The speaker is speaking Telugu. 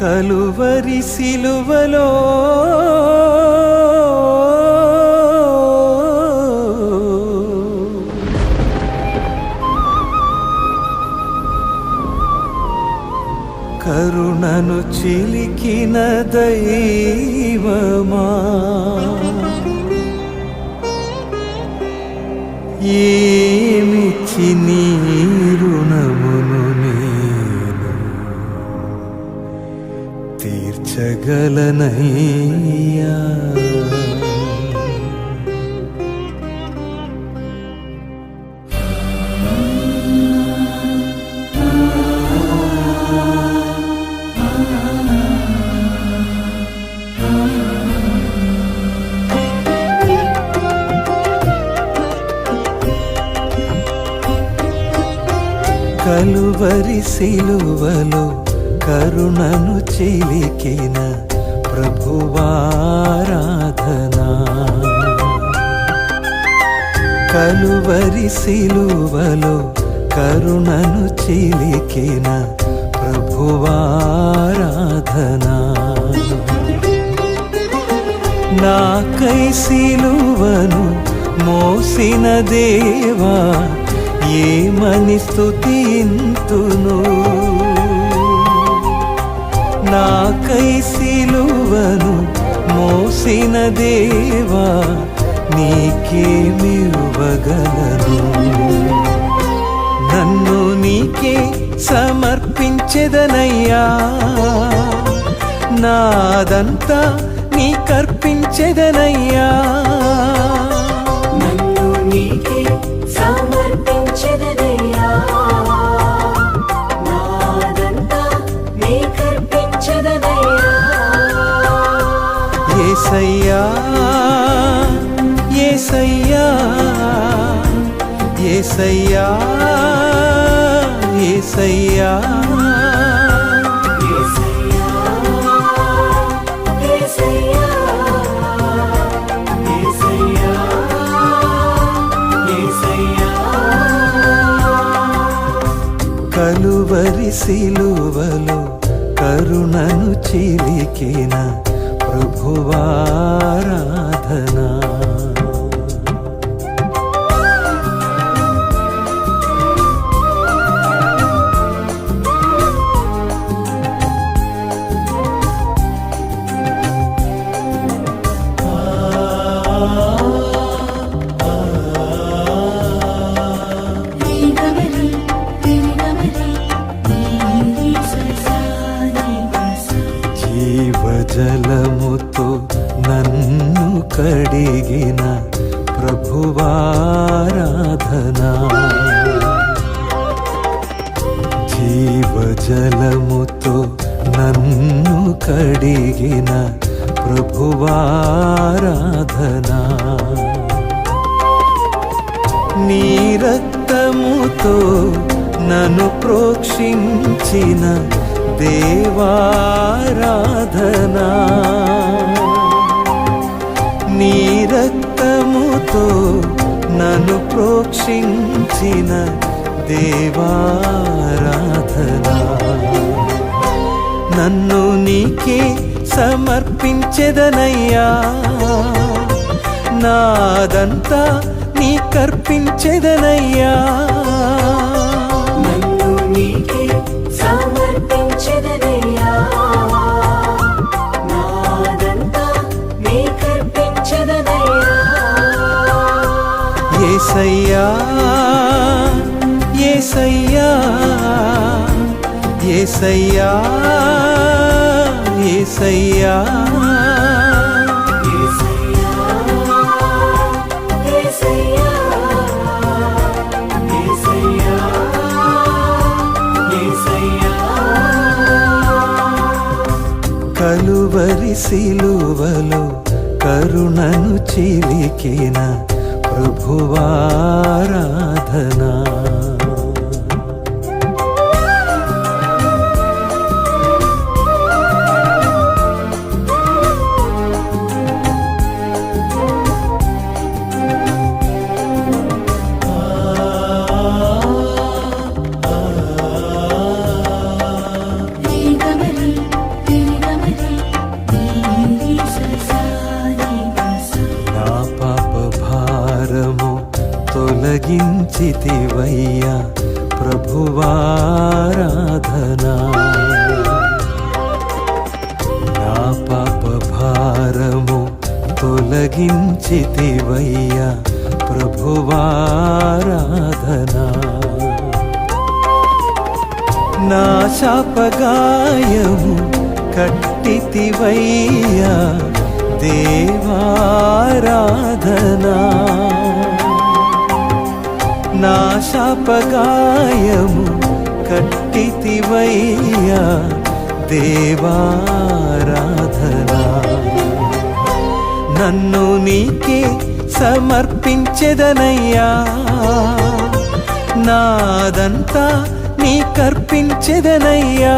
కలువరి సిలువలో కరుణను చిలికిన దైవమా? ఏమిచ్చి నీరు తీర్చగలనయ్యా కలువరి సిలువలో కరుణను చిలికిన ప్రభువారాధనా. కలువరి సిలువలో కరుణను చిలికిన ప్రభువారాధనా. నాకై సిలువను మోసిన దేవా ఏమని స్తుతింతును? నాకై సిలువను మోసిన దేవా నీకేమివ్వగలను నన్ను నీకే సమర్పించెదనయ్యా. నాదంతా నీ కర్పించెదనయ్యా. నన్ను నీకే సమర్పించెదనయ్యా. ఏసయ్యా ఏసయ్యా. కలువరి సిలువలో కరుణను చిలికిన ప్రభువారాధనా. కడిగిన ప్రభువారాధనా. జీవజలముతో నన్ను కడిగిన ప్రభువారాధనా. నీ రక్తముతో నన్ను ప్రోక్షించిన దేవారాధనా. రక్తముతో నన్ను ప్రోక్షించిన దేవారాధనా. నన్ను నీకే సమర్పించెదనయ్యా. నాదంతా నీ కర్పించెదనయ్యా. ఏసయ్యా ఏసయ్యా ఏసయ్యా ఏసయ్యా. కలువరి సిలువలో కరుణను చిలికిన ప్రభువారాధనా తొలగించితివయ్యా ప్రభువారాధనా. నా పాప భారము తొలగించితివయ్యా ప్రభువారాధనా. నా శాపగాయము కట్టితివయ్యా దేవారాధనా. నా శాపగాయము కట్టితివయ్యా దేవారాధనా. నన్ను నీకే సమర్పించెదనయ్యా. నాదంతా నీ కర్పించెదనయ్యా.